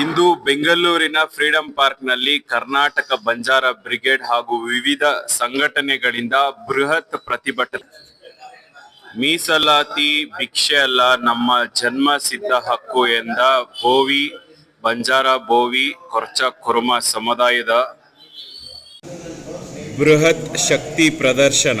ಇಂದು ಬೆಂಗಳೂರಿನ ಫ್ರೀಡಂ ಪಾರ್ಕ್ನಲ್ಲಿ ಕರ್ನಾಟಕ ಬಂಜಾರ ಬ್ರಿಗೇಡ್ ಹಾಗೂ ವಿವಿಧ ಸಂಘಟನೆಗಳಿಂದ ಬೃಹತ್ ಪ್ರತಿಭಟನೆ. ಮೀಸಲಾತಿ ಭಿಕ್ಷೆ ಅಲ್ಲ, ನಮ್ಮ ಜನ್ಮ ಸಿದ್ಧ ಹಕ್ಕು ಎಂದ ಬೋವಿ ಬಂಜಾರ ಬೋವಿ ಕೊರ್ಚ ಕುರುಮ ಸಮುದಾಯದ ಬೃಹತ್ ಶಕ್ತಿ ಪ್ರದರ್ಶನ.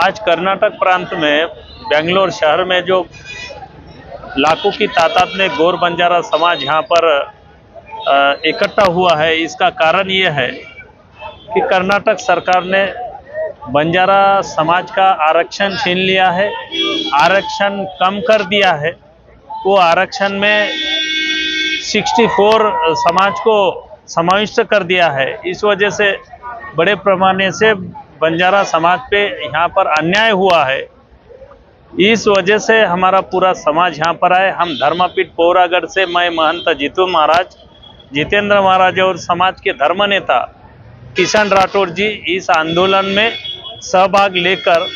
आज कर्नाटक प्रांत में बेंगलोर शहर में जो लाखों की तादाद में गौर बंजारा समाज यहाँ पर इकट्ठा हुआ है, इसका कारण ये है कि कर्नाटक सरकार ने बंजारा समाज का आरक्षण छीन लिया है, आरक्षण कम कर दिया है। वो आरक्षण में 64 समाज को समाविष्ट कर दिया है। इस वजह से बड़े पैमाने से बंजारा समाज पे यहाँ पर अन्याय हुआ है। इस वजह से हमारा पूरा समाज यहाँ पर आए। हम धर्मपीठ पौरागढ़ से मैं महंत जीतू महाराज, जितेंद्र महाराज और समाज के धर्म नेता किशन राठौर जी इस आंदोलन में सहभाग लेकर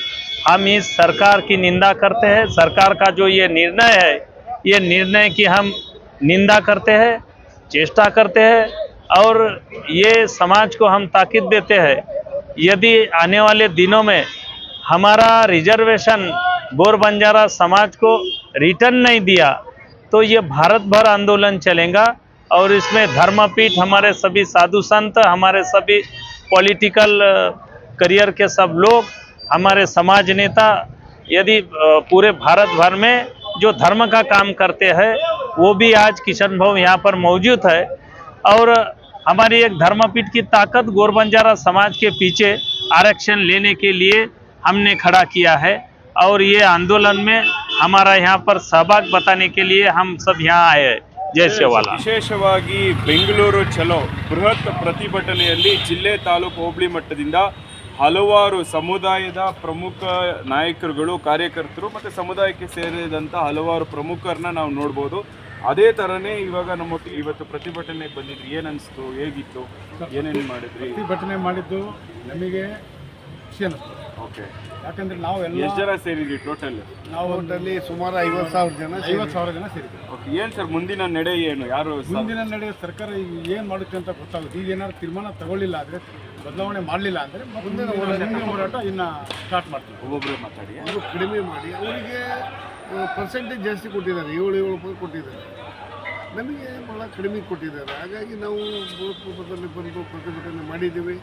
हम इस सरकार की निंदा करते हैं। सरकार का जो ये निर्णय है, ये निर्णय की हम निंदा करते हैं, चेष्टा करते हैं और ये समाज को हम ताकीद देते हैं यदि आने वाले दिनों में हमारा रिजर्वेशन गोर बंजारा समाज को रिटर्न नहीं दिया तो ये भारत भर आंदोलन चलेगा और इसमें धर्मपीठ हमारे सभी साधु संत, हमारे सभी पॉलिटिकल करियर के सब लोग, हमारे समाज नेता, यदि पूरे भारत भर में जो धर्म का काम करते हैं, वो भी आज किशन भाव यहाँ पर मौजूद है। और हमारी एक धर्मपीठ की ताकत गोर बंजारा समाज के पीछे आरक्षण लेने के लिए हमने खड़ा किया है और ये आंदोलन में हमारा यहाँ पर सहभाग बताने के लिए हम सब यहाँ आए हैं जय शिवाला ವಿಶೇಷವಾಗಿ ಬೆಂಗಳೂರು ಚಲೋ ಬೃಹತ್ ಪ್ರತಿಭಟನೆಯಲ್ಲಿ ಜಿಲ್ಲೆ ತಾಲೂಕು ಹೋಬಳಿ ಮಟ್ಟದಿಂದ ಹಲವಾರು ಸಮುದಾಯದ ಪ್ರಮುಖ ನಾಯಕರುಗಳು ಕಾರ್ಯಕರ್ತರು ಮತ್ತು ಸಮುದಾಯಕ್ಕೆ ಸೇರಿದಂಥ ಹಲವಾರು ಪ್ರಮುಖರನ್ನ ನಾವು ನೋಡ್ಬೋದು ಅದೇ ತರನೇ ಇವಾಗ ನಮ್ಮ ಇವತ್ತು ಪ್ರತಿಭಟನೆಗೆ ಬಂದಿದ್ರಿ. ಏನು ಅನಿಸ್ತು ಹೇಗಿತ್ತು? ಏನೇನು ಮಾಡಿದ್ರಿ? ಪ್ರತಿಭಟನೆ ಮಾಡಿದ್ದು ನಮಗೆ ಖುಷಿ ಅನ್ನಿಸ್ತು. ಓಕೆ. ಯಾಕಂದ್ರೆ ನಾವು ಎಲ್ಲ ಎಷ್ಟು ಜನ ಸೇರಿದ್ವಿ ಟೋಟಲ್? ನಾವು ಒಟ್ಟಲ್ಲಿ ಸುಮಾರು ಐವತ್ತು ಸಾವಿರ ಜನ ಐವತ್ತು ಸಾವಿರ ಜನ ಸೇರಿದ್ದೀವಿ ಓಕೆ ಏನು ಸರ್ ಮುಂದಿನ ನಡೆ ಏನು? ಯಾರು ಮುಂದಿನ ನಡೆ ಸರ್ಕಾರ ಏನು ಮಾಡುತ್ತೆ ಅಂತ ಗೊತ್ತಾಗುತ್ತೆ ಈಗ ಏನಾದ್ರು ತೀರ್ಮಾನ ತಗೊಳ್ಳಿಲ್ಲ ಅಂದರೆ ಬದಲಾವಣೆ ಮಾಡಲಿಲ್ಲ ಅಂದರೆ ಮುಂದಿನ ಹೋರಾಟ ಇನ್ನು ಸ್ಟಾರ್ಟ್ ಮಾಡ್ತೀವಿ. ಒಬ್ಬೊಬ್ಬರೇ ಮಾತಾಡಿ. ಅವರು ಕಡಿಮೆ ಮಾಡಿ. ಅವರಿಗೆ ಪರ್ಸೆಂಟೇಜ್ ಜಾಸ್ತಿ ಕೊಟ್ಟಿದ್ದಾರೆ ಏಳು ಏಳು ರೂಪಾಯಿ ಕೊಟ್ಟಿದ್ದಾರೆ. ನಮಗೆ ಭಾಳ ಕಡಿಮೆ ಕೊಟ್ಟಿದ್ದಾರೆ. ಹಾಗಾಗಿ ನಾವು ಬೃಹತ್ ರೂಪದಲ್ಲಿ ಬಂದು ಪ್ರತಿಭಟನೆ ಮಾಡಿದ್ದೀವಿ.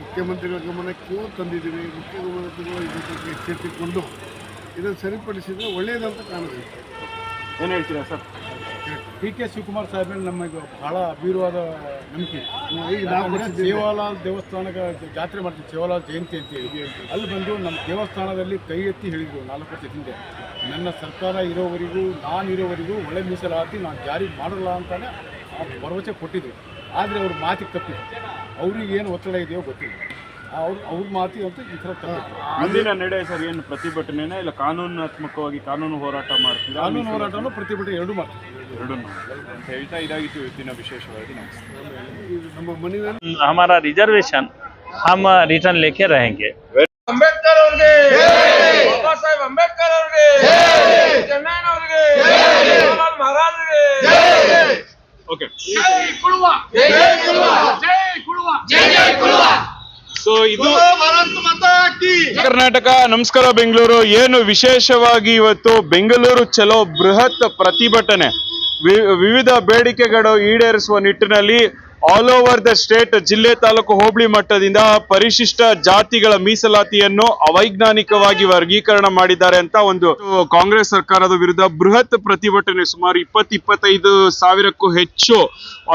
ಮುಖ್ಯಮಂತ್ರಿಗಳ ಗಮನಕ್ಕೂ ತಂದಿದ್ದೀವಿ. ಮುಖ್ಯಮಂತ್ರಿಗಳು ಇದ್ರ ಬಗ್ಗೆ ಎಚ್ಚೆತ್ತುಕೊಂಡು ಇದನ್ನು ಸರಿಪಡಿಸಿದರೆ ಒಳ್ಳೆಯದಂತ ಕಾಣುತ್ತೆ. ಏನು ಹೇಳ್ತೀರಾ ಸರ್? ಡಿ ಕೆ ಶಿವಕುಮಾರ್ ಸಾಹೇಬ್ ನಮಗೆ ಭಾಳ ಅಭಿರವಾದ ನಂಬಿಕೆ. ಈಗ ನಾವು ಯಾಕಂದ್ರೆ ಸೇವಾಲಾಲ್ ದೇವಸ್ಥಾನಕ್ಕೆ ಜಾತ್ರೆ ಮಾಡ್ತೀವಿ ಸೇವಾಲಾಲ್ ಜಯಂತಿ ಅಂತ ಹೇಳಿ. ಅಲ್ಲಿ ಬಂದು ನಮ್ಮ ದೇವಸ್ಥಾನದಲ್ಲಿ ಕೈ ಎತ್ತಿ ಹೇಳಿದ್ರು ನಾಲ್ಕು ವರ್ಷ ಹಿಂದೆ. ನನ್ನ ಸರ್ಕಾರ ಇರೋವರೆಗೂ ನಾನು ಇರೋವರೆಗೂ ಒಳ್ಳೆ ಮೀಸಲಾತಿ ನಾನು ಜಾರಿ ಮಾಡಲ್ಲ ಅಂತಲೇ ಭರವಸೆ ಕೊಟ್ಟಿದ್ದರು ಆದರೆ ಅವ್ರ ಮಾತಿಗೆ ತಪ್ಪಿದ್ರು ಅವ್ರಿಗೆ ಏನು ಒತ್ತಡ ಇದೆಯೋ ಗೊತ್ತಿಲ್ಲ. ಅವ್ರ ಅವ್ರ ಮಾತಿಗೆ ಅಂತೂ ಈ ಥರ ತಪ್ಪಿತ್ತು ಮುಂದಿನ ನಡೆ ಸರ್ ಏನು ಪ್ರತಿಭಟನೆನ ಇಲ್ಲ ಕಾನೂನಾತ್ಮಕವಾಗಿ ಕಾನೂನು ಹೋರಾಟ ಮಾಡ್ತೀರಾ ಕಾನೂನು ಹೋರಾಟನೂ ಪ್ರತಿಭಟನೆ ಎರಡೂ ಮಾಡ್ತೀವಿ ಎರಡೂ ಅಂತ ಹೇಳ್ತಾ ಇದಾಗಿತ್ತು ಇವತ್ತಿನ ವಿಶೇಷವಾಗಿ ನಮಸ್ತೆ ಇದು ನಮ್ಮ ಮನೆಯಲ್ಲಿ हमारा रिजर्वेशन हम रिटर्न लेके रहेंगे ಅಂಬೇಡ್ಕರ್ ಅವ್ರಿಗೆ ಬಾಬಾ ಸಾಹೇಬ್ ಅಂಬೇಡ್ಕರ್ ಅವ್ರಿಗೆ ಚೆನ್ನೈನ ಅವ್ರಿಗೆ ಜವಾಹರ್ಲಾಲ್ ಮಹಾರಾಜ್ರಿಗೆ ಓಕೆ ಜೈ ಕುಳುವ ಜೈ ಕುಳುವ ಜೈ ಕುಳುವ ಜೈ ಜೈ ಕುಳುವ ಸೊ ಇದು ಕರ್ನಾಟಕ ನಮಸ್ಕಾರ ಬೆಂಗಳೂರು. ಏನು ವಿಶೇಷವಾಗಿ ಇವತ್ತು ಬೆಂಗಳೂರು ಚಲೋ ಬೃಹತ್ ಪ್ರತಿಭಟನೆ. ವಿವಿಧ ಬೇಡಿಕೆಗಳು ಈಡೇರಿಸುವ ನಿಟ್ಟಿನಲ್ಲಿ ಆಲ್ ಓವರ್ ದ ಸ್ಟೇಟ್ ಜಿಲ್ಲೆ ತಾಲೂಕು ಹೋಬಳಿ ಮಟ್ಟದಿಂದ ಪರಿಶಿಷ್ಟ ಜಾತಿಗಳ ಮೀಸಲಾತಿಯನ್ನು ಅವೈಜ್ಞಾನಿಕವಾಗಿ ವರ್ಗೀಕರಣ ಮಾಡಿದ್ದಾರೆ ಅಂತ ಒಂದು ಕಾಂಗ್ರೆಸ್ ಸರ್ಕಾರದ ವಿರುದ್ಧ ಬೃಹತ್ ಪ್ರತಿಭಟನೆ ಸುಮಾರು ಇಪ್ಪತ್ತು ಇಪ್ಪತ್ತೈದು ಸಾವಿರಕ್ಕೂ ಹೆಚ್ಚು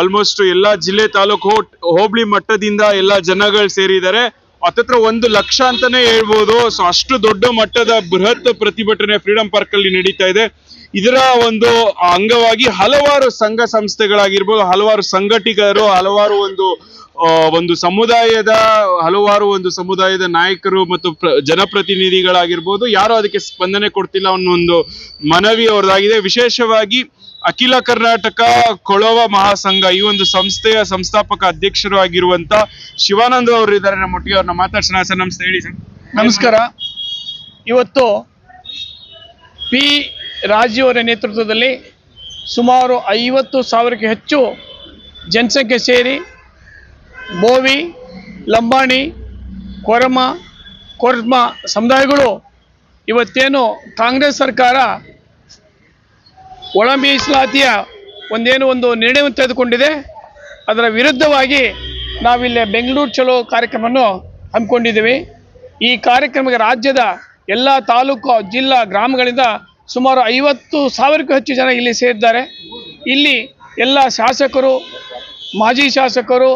ಆಲ್ಮೋಸ್ಟ್ ಎಲ್ಲಾ ಜಿಲ್ಲೆ ತಾಲೂಕು ಹೋಬಳಿ ಮಟ್ಟದಿಂದ ಎಲ್ಲ ಜನಗಳು ಸೇರಿದ್ದಾರೆ. ಅತತ್ರ ಒಂದು ಲಕ್ಷ ಅಂತಾನೆ ಹೇಳ್ಬೋದು. ಸೊ ಅಷ್ಟು ದೊಡ್ಡ ಮಟ್ಟದ ಬೃಹತ್ ಪ್ರತಿಭಟನೆ ಫ್ರೀಡಂ ಪಾರ್ಕ್ ಅಲ್ಲಿ ನಡೀತಾ ಇದೆ. ಇದರ ಒಂದು ಅಂಗವಾಗಿ ಹಲವಾರು ಸಂಘ ಸಂಸ್ಥೆಗಳಾಗಿರ್ಬೋದು, ಹಲವಾರು ಸಂಘಟಿಗರು, ಹಲವಾರು ಒಂದು ಒಂದು ಸಮುದಾಯದ, ಹಲವಾರು ಒಂದು ಸಮುದಾಯದ ನಾಯಕರು ಮತ್ತು ಪ್ರ- ಜನಪ್ರತಿನಿಧಿಗಳಾಗಿರ್ಬೋದು, ಯಾರು ಅದಕ್ಕೆ ಸ್ಪಂದನೆ ಕೊಡ್ತಿಲ್ಲ ಅನ್ನೋ ಒಂದು ಮನವಿ ಅವರದಾಗಿದೆ. ವಿಶೇಷವಾಗಿ ಅಖಿಲ ಕರ್ನಾಟಕ ಕೊಳವ ಮಹಾಸಂಘ, ಈ ಒಂದು ಸಂಸ್ಥೆಯ ಸಂಸ್ಥಾಪಕ ಅಧ್ಯಕ್ಷರು ಆಗಿರುವಂತ ಶಿವಾನಂದ ಅವರು ಇದ್ದಾರೆ. ನಮ್ಮೊಟ್ಟಿಗೆ ಅವ್ರನ್ನ ಮಾತಾಡ್ಸೋಣ. ಸರ್, ನಮಸ್ತೆ. ಹೇಳಿ ಸರ್. ನಮಸ್ಕಾರ. ಇವತ್ತು ಪಿ ರಾಜೀವ್ ಅವರ ನೇತೃತ್ವದಲ್ಲಿ ಸುಮಾರು ಐವತ್ತು ಸಾವಿರಕ್ಕೆ ಹೆಚ್ಚು ಜನಸಂಖ್ಯೆ ಸೇರಿ ಬೋವಿ, ಲಂಬಾಣಿ, ಕೊರಮ, ಕೊರ್ಮ ಸಮುದಾಯಗಳು ಇವತ್ತೇನು ಕಾಂಗ್ರೆಸ್ ಸರ್ಕಾರ ಒಳ ಮೀಸಲಾತಿಯ ಒಂದೇನು ಒಂದು ನಿರ್ಣಯವನ್ನು ತೆಗೆದುಕೊಂಡಿದೆ, ಅದರ ವಿರುದ್ಧವಾಗಿ ನಾವಿಲ್ಲಿ ಬೆಂಗಳೂರು ಚಲೋ ಕಾರ್ಯಕ್ರಮವನ್ನು ಹಮ್ಮಿಕೊಂಡಿದ್ದೀವಿ. ಈ ಕಾರ್ಯಕ್ರಮಕ್ಕೆ ರಾಜ್ಯದ ಎಲ್ಲ ತಾಲೂಕು, ಜಿಲ್ಲಾ, ಗ್ರಾಮಗಳಿಂದ ಸುಮಾರು ಐವತ್ತು ಸಾವಿರಕ್ಕೂ ಹೆಚ್ಚು ಜನ ಇಲ್ಲಿ ಸೇರಿದ್ದಾರೆ. ಇಲ್ಲಿ ಎಲ್ಲ ಶಾಸಕರು, ಮಾಜಿ ಶಾಸಕರು,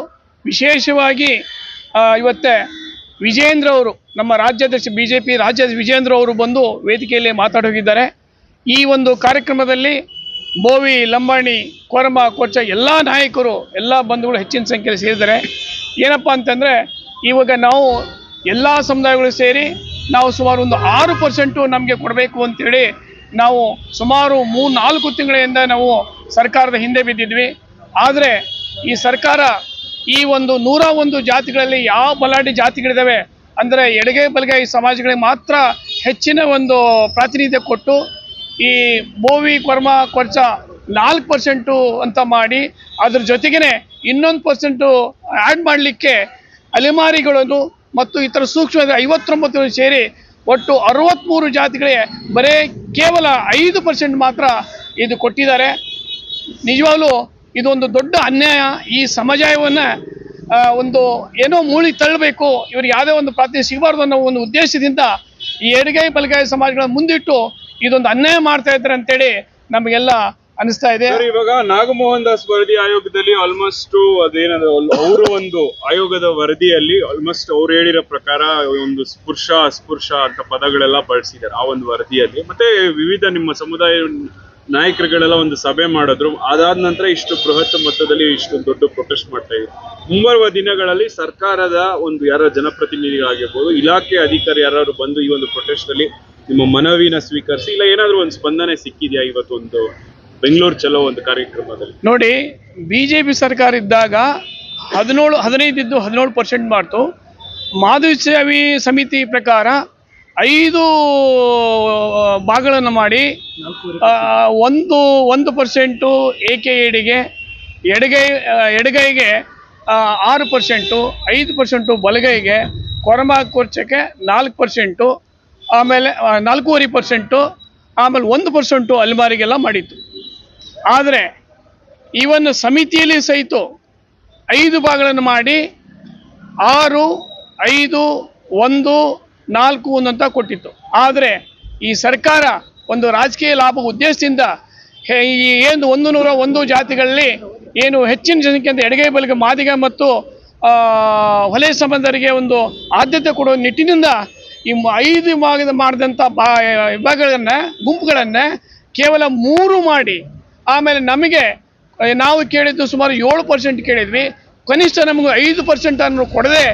ವಿಶೇಷವಾಗಿ ಇವತ್ತೇ ವಿಜೇಂದ್ರ ಅವರು, ನಮ್ಮ ರಾಜ್ಯಾಧ್ಯಕ್ಷ ಬಿ ಜೆ ಪಿ ರಾಜ್ಯದ ವಿಜೇಂದ್ರ ಅವರು ಬಂದು ವೇದಿಕೆಯಲ್ಲಿ ಮಾತಾಡೋಗಿದ್ದಾರೆ ಈ ಒಂದು ಕಾರ್ಯಕ್ರಮದಲ್ಲಿ ಬೋವಿ, ಲಂಬಾಣಿ, ಕೊರಮ, ಕೊಚ್ಚ ಎಲ್ಲ ನಾಯಕರು, ಎಲ್ಲ ಬಂಧುಗಳು ಹೆಚ್ಚಿನ ಸಂಖ್ಯೆಯಲ್ಲಿ ಸೇರಿದ್ದಾರೆ. ಏನಪ್ಪ ಅಂತಂದರೆ, ಇವಾಗ ನಾವು ಎಲ್ಲ ಸಮುದಾಯಗಳು ಸೇರಿ ನಾವು ಸುಮಾರು ಒಂದು ಆರು ಪರ್ಸೆಂಟು ನಮಗೆ ಕೊಡಬೇಕು ಅಂತೇಳಿ ನಾವು ಸುಮಾರು ಮೂರು ನಾಲ್ಕು ತಿಂಗಳಿಂದ ನಾವು ಸರ್ಕಾರದ ಹಿಂದೆ ಬಿದ್ದಿದ್ವಿ. ಆದರೆ ಈ ಸರ್ಕಾರ ಈ ಒಂದು ನೂರ ಒಂದು ಜಾತಿಗಳಲ್ಲಿ ಯಾವ ಬಲಾಢ್ಯ ಜಾತಿಗಳಿದ್ದಾವೆ ಅಂದರೆ ಎಡಗೈ ಬಲಗೈ ಸಮಾಜಗಳಿಗೆ ಮಾತ್ರ ಹೆಚ್ಚಿನ ಒಂದು ಪ್ರಾತಿನಿಧ್ಯ ಕೊಟ್ಟು ಈ ಬೋವಿ, ಕೊರ್ಮ, ಕೊರ್ಚ ನಾಲ್ಕು ಪರ್ಸೆಂಟು ಅಂತ ಮಾಡಿ ಅದ್ರ ಜೊತೆಗೇನೆ ಇನ್ನೊಂದು ಪರ್ಸೆಂಟು ಆ್ಯಡ್ ಮಾಡಲಿಕ್ಕೆ ಅಲೆಮಾರಿಗಳನ್ನು ಮತ್ತು ಇತರ ಸೂಕ್ಷ್ಮ ಐವತ್ತೊಂಬತ್ತು ಸೇರಿ ಒಟ್ಟು ಅರವತ್ತ್ಮೂರು ಜಾತಿಗಳಿಗೆ ಬರೇ ಕೇವಲ ಐದು ಪರ್ಸೆಂಟ್ ಮಾತ್ರ ಇದು ಕೊಟ್ಟಿದ್ದಾರೆ. ನಿಜವಾಗ್ಲೂ ಇದೊಂದು ದೊಡ್ಡ ಅನ್ಯಾಯ. ಈ ಸಮುದಾಯವನ್ನು ಒಂದು ಏನೋ ಮೂಳಿ ತಳ್ಳಬೇಕು ಇವ್ರಿಗೆ ಯಾವುದೇ ಒಂದು ಪ್ರಾತಿನಿಧ್ಯ ಸಿಗಬಾರ್ದು ಅನ್ನೋ ಒಂದು ಉದ್ದೇಶದಿಂದ ಈ ಎಡಗೈ ಬಲಗೈ ಸಮಾಜಗಳನ್ನು ಮುಂದಿಟ್ಟು ಇದೊಂದು ಅನ್ಯಾಯ ಮಾಡ್ತಾ ಇದ್ದಾರೆ ಅಂತೇಳಿ ನಮಗೆಲ್ಲ ಅನಿಸ್ತಾ ಇದೆ? ಇವಾಗ ನಾಗಮೋಹನ್ ದಾಸ್ ವರದಿ ಆಯೋಗದಲ್ಲಿ ಆಲ್ಮೋಸ್ಟ್ ಅದೇನದು ಅವರು ಒಂದು ಆಯೋಗದ ವರದಿಯಲ್ಲಿ ಆಲ್ಮೋಸ್ಟ್ ಅವ್ರು ಹೇಳಿರೋ ಪ್ರಕಾರ ಒಂದು ಸ್ಪರ್ಶ ಅಸ್ಪೃಶ್ಯ ಅಂತ ಪದಗಳೆಲ್ಲ ಬಳಸಿದ್ದಾರೆ ಆ ಒಂದು ವರದಿಯಲ್ಲಿ. ಮತ್ತೆ ವಿವಿಧ ನಿಮ್ಮ ಸಮುದಾಯ ನಾಯಕರುಗಳೆಲ್ಲ ಒಂದು ಸಭೆ ಮಾಡಿದ್ರು. ಅದಾದ ನಂತರ ಇಷ್ಟು ಬೃಹತ್ ಮೊತ್ತದಲ್ಲಿ ಇಷ್ಟು ದೊಡ್ಡ ಪ್ರೊಟೆಸ್ಟ್ ಮಾಡ್ತಾ ಇದ್ರು. ಮುಂಬರುವ ದಿನಗಳಲ್ಲಿ ಸರ್ಕಾರದ ಒಂದು ಯಾರ ಜನಪ್ರತಿನಿಧಿಗಳಾಗಿರ್ಬೋದು, ಇಲಾಖೆ ಅಧಿಕಾರಿ ಯಾರು ಬಂದು ಈ ಒಂದು ಪ್ರೊಟೆಸ್ಟ್ ಅಲ್ಲಿ ನಿಮ್ಮ ಮನವಿನ ಸ್ವೀಕರಿಸಿ, ಇಲ್ಲ ಏನಾದ್ರೂ ಒಂದು ಸ್ಪಂದನೆ ಸಿಕ್ಕಿದ್ಯಾ ಇವತ್ತೊಂದು? ಬೆಂಗಳೂರು ಚಲೋ ಒಂದು ಕಾರ್ಯಕ್ರಮದಲ್ಲಿ. ನೋಡಿ ಬಿ ಜೆ ಪಿ ಸರ್ಕಾರ ಇದ್ದಾಗ ಹದಿನೇಳು ಹದಿನೈದಿದ್ದು ಹದಿನೇಳು ಪರ್ಸೆಂಟ್ ಮಾಡ್ತು. ಮಾಧುಸ್ವಾಮಿ ಸಮಿತಿ ಪ್ರಕಾರ ಐದು ಭಾಗಗಳನ್ನು ಮಾಡಿ ಒಂದು ಒಂದು ಪರ್ಸೆಂಟು ಏಕೆ ಎಡಿಗೆ ಎಡಗೈ ಆ, ಎಡಗೈಗೆ ಆರು ಪರ್ಸೆಂಟು ಐದು ಪರ್ಸೆಂಟು ಬಲಗೈಗೆ ಕೊರಮ ಕೊರ್ಚಕ್ಕೆ ನಾಲ್ಕು ಪರ್ಸೆಂಟು ಆಮೇಲೆ ನಾಲ್ಕೂವರೆ ಪರ್ಸೆಂಟು ಆಮೇಲೆ ಒಂದು ಪರ್ಸೆಂಟು ಅಲ್ಮಾರಿಗೆಲ್ಲ ಮಾಡಿತ್ತು. ಆದರೆ ಇವನ್ ಸಮಿತಿಯಲ್ಲಿ ಸಹಿತ ಐದು ಭಾಗಗಳನ್ನು ಮಾಡಿ ಆರು, ಐದು, ಒಂದು, ನಾಲ್ಕು ಒಂದು ಅಂತ ಕೊಟ್ಟಿತ್ತು. ಆದರೆ ಈ ಸರ್ಕಾರ ಒಂದು ರಾಜಕೀಯ ಲಾಭ ಉದ್ದೇಶದಿಂದ ಈ ಏನು ಒಂದು ನೂರ ಒಂದು ಜಾತಿಗಳಲ್ಲಿ ಏನು ಹೆಚ್ಚಿನ ಜನಕ್ಕೆ ಅಂತ ಎಡಗೈ ಬಲಿಗ ಮಾದಿಗ ಮತ್ತು ಹೊಲೆ ಸಂಬಂಧರಿಗೆ ಒಂದು ಆದ್ಯತೆ ಕೊಡುವ ನಿಟ್ಟಿನಿಂದ ಈ ಐದು ಭಾಗದ ಮಾಡಿದಂಥ ಬಾ, ವಿಭಾಗಗಳನ್ನು, ಗುಂಪುಗಳನ್ನು ಕೇವಲ ಮೂರು ಮಾಡಿ ಆಮೇಲೆ ನಮಗೆ ನಾವು ಕೇಳಿದ್ದು ಸುಮಾರು ಏಳು ಪರ್ಸೆಂಟ್ ಕೇಳಿದ್ವಿ. ಕನಿಷ್ಠ ನಮಗೆ ಐದು ಪರ್ಸೆಂಟ್ ಅನ್ನು ಕೊಡದೆ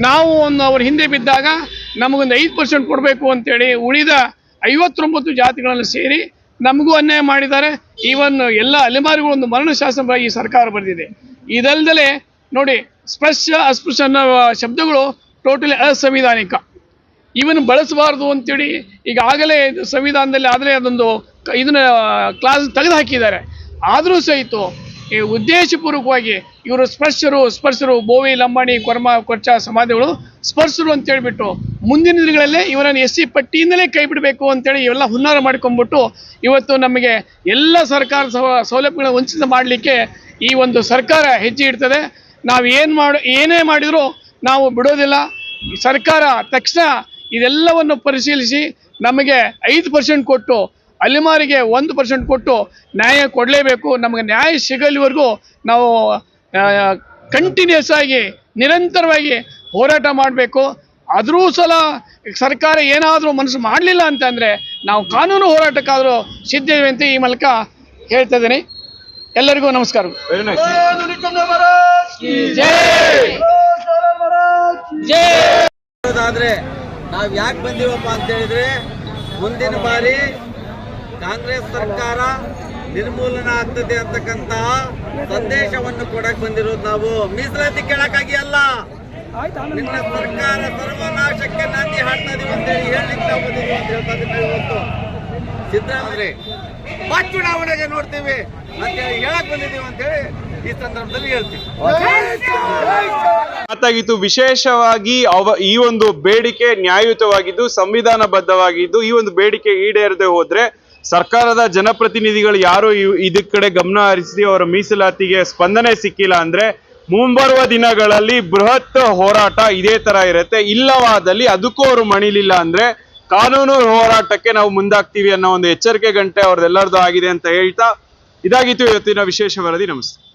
ನಾವು ಒಂದು ಅವ್ರ ಹಿಂದೆ ಬಿದ್ದಾಗ ನಮಗೊಂದು ಐದು ಪರ್ಸೆಂಟ್ ಕೊಡಬೇಕು ಅಂತೇಳಿ ಉಳಿದ ಐವತ್ತೊಂಬತ್ತು ಜಾತಿಗಳನ್ನು ಸೇರಿ ನಮಗೂ ಅನ್ಯಾಯ ಮಾಡಿದ್ದಾರೆ. ಈವನ್ ಎಲ್ಲ ಅಲೆಮಾರಿಗಳು ಒಂದು ಮರಣ ಶಾಸನ ಸರ್ಕಾರ ಬರೆದಿದೆ. ಇದಲ್ದಲೆ ನೋಡಿ, ಸ್ಪರ್ಶ ಅಸ್ಪೃಶ್ಯ ಅನ್ನೋ ಶಬ್ದಗಳು ಟೋಟಲಿ ಅಸಂವಿಧಾನಿಕ. ಇವನು ಬಳಸಬಾರ್ದು ಅಂತೇಳಿ ಈಗಾಗಲೇ ಸಂವಿಧಾನದಲ್ಲಿ ಆದರೆ ಅದೊಂದು ಇದನ್ನ ಕ್ಲಾಸ್ ತೆಗೆದು ಹಾಕಿದ್ದಾರೆ ಆದರೂ ಸಹಿತ ಈ ಉದ್ದೇಶಪೂರ್ವಕವಾಗಿ ಇವರು ಸ್ಪರ್ಶರು ಸ್ಪರ್ಶರು, ಬೋವಿ, ಲಂಬಾಣಿ, ಕೊರ್ಮ ಕೊಚ್ಚ ಸಮಾಧಿಗಳು ಸ್ಪರ್ಶರು ಅಂತ ಹೇಳ್ಬಿಟ್ಟು ಮುಂದಿನ ದಿನಗಳಲ್ಲೇ ಇವರನ್ನು ಎಸ್ ಸಿ ಪಟ್ಟಿಯಿಂದಲೇ ಕೈ ಬಿಡಬೇಕು ಅಂತೇಳಿ ಇವೆಲ್ಲ ಹುನ್ನಾರ ಮಾಡ್ಕೊಂಡ್ಬಿಟ್ಟು ಇವತ್ತು ನಮಗೆ ಎಲ್ಲ ಸರ್ಕಾರ ಸೌಲಭ್ಯಗಳನ್ನು ವಂಚಿತ ಮಾಡಲಿಕ್ಕೆ ಈ ಒಂದು ಸರ್ಕಾರ ಹೆಜ್ಜೆ ಇಡ್ತದೆ. ನಾವು ಏನು ಮಾಡಿ, ಏನೇ ಮಾಡಿದರೂ ನಾವು ಬಿಡೋದಿಲ್ಲ. ಸರ್ಕಾರ ತಕ್ಷಣ ಇದೆಲ್ಲವನ್ನು ಪರಿಶೀಲಿಸಿ ನಮಗೆ ಐದು ಪರ್ಸೆಂಟ್ ಕೊಟ್ಟು ಅಲೆಮಾರಿಗೆ ಒಂದು ಪರ್ಸೆಂಟ್ ಕೊಟ್ಟು ನ್ಯಾಯ ಕೊಡಲೇಬೇಕು. ನಮಗೆ ನ್ಯಾಯ ಸಿಗಲಿವರೆಗೂ ನಾವು ಕಂಟಿನ್ಯೂಸ್ ಆಗಿ ನಿರಂತರವಾಗಿ ಹೋರಾಟ ಮಾಡಬೇಕು. ಆದರೂ ಸಲ ಸರ್ಕಾರ ಏನಾದರೂ ಮನಸ್ಸು ಮಾಡಲಿಲ್ಲ ಅಂತಂದರೆ ನಾವು ಕಾನೂನು ಹೋರಾಟಕ್ಕಾದರೂ ಸಿದ್ಧೇವೆ ಅಂತ ಈ ಮೂಲಕ ಹೇಳ್ತಾ ಇದ್ದೀನಿ. ಎಲ್ಲರಿಗೂ ನಮಸ್ಕಾರ. ಜೈ. ಜೈ. ಆದ್ರೆ ನಾವ್ ಯಾಕೆ ಬಂದೀವಪ್ಪ ಅಂತ ಹೇಳಿದ್ರೆ, ಮುಂದಿನ ಬಾರಿ ಕಾಂಗ್ರೆಸ್ ಸರ್ಕಾರ ನಿರ್ಮೂಲನ ಆಗ್ತದೆ ಅಂತಕ್ಕಂತಹ ಸಂದೇಶವನ್ನು ಕೊಡಕ್ ಬಂದಿರೋದು ನಾವು. ಮೀಸಲಾತಿ ಕೇಳಕ್ಕಾಗಿ ಅಲ್ಲ. ನಿನ್ನ ಸರ್ಕಾರ ಸರ್ವನಾಶಕ್ಕೆ ನಾಂದಿ ಹಾಡ್ತಾ ಇದೀವಿ ಅಂತ ಹೇಳಿ ಹೇಳಲಿಕ್ಕೆ ನಾವು ಬಂದಿದ್ದೀವಿ ಅಂತ ಹೇಳ್ತಾ ಇದ್ದೀವಿ ಇವತ್ತು. ಸಿದ್ದರಾಮಯ್ಯ, ಬಾ ಚುನಾವಣೆಗೆ ನೋಡ್ತೀವಿ ಅಂತ ಹೇಳಿ ಹೇಳಕ್ ಬಂದಿದ್ದೀವಿ ಅಂತ ಹೇಳಿ ಈ ಸಂದರ್ಭದಲ್ಲಿ ಹೇಳ್ತೀವಿ. ಮಾತಾಗಿತ್ತು ವಿಶೇಷವಾಗಿ ಅವ ಈ ಒಂದು ಬೇಡಿಕೆ ನ್ಯಾಯಯುತವಾಗಿದ್ದು, ಸಂವಿಧಾನಬದ್ಧವಾಗಿದ್ದು, ಈ ಒಂದು ಬೇಡಿಕೆ ಈಡೇರದೆ ಹೋದ್ರೆ ಸರ್ಕಾರದ ಜನಪ್ರತಿನಿಧಿಗಳು ಯಾರು ಇದಕ್ಕೆ ಇದಕ್ ಕಡೆ ಗಮನ ಹರಿಸಿ ಅವರ ಮೀಸಲಾತಿಗೆ ಸ್ಪಂದನೆ ಸಿಕ್ಕಿಲ್ಲ ಅಂದ್ರೆ ಮುಂಬರುವ ದಿನಗಳಲ್ಲಿ ಬೃಹತ್ ಹೋರಾಟ ಇದೇ ತರ ಇರುತ್ತೆ. ಇಲ್ಲವಾದಲ್ಲಿ ಅದಕ್ಕೂ ಅವರು ಮಣಿಲಿಲ್ಲ ಅಂದ್ರೆ ಕಾನೂನು ಹೋರಾಟಕ್ಕೆ ನಾವು ಮುಂದಾಗ್ತೀವಿ ಅನ್ನೋ ಒಂದು ಎಚ್ಚರಿಕೆ ಗಂಟೆ ಅವ್ರದ್ದೆಲ್ಲರದು ಆಗಿದೆ ಅಂತ ಹೇಳ್ತಾ ಇದಾಗಿತ್ತು ಇವತ್ತಿನ ವಿಶೇಷ ವರದಿ. ನಮಸ್ತೆ.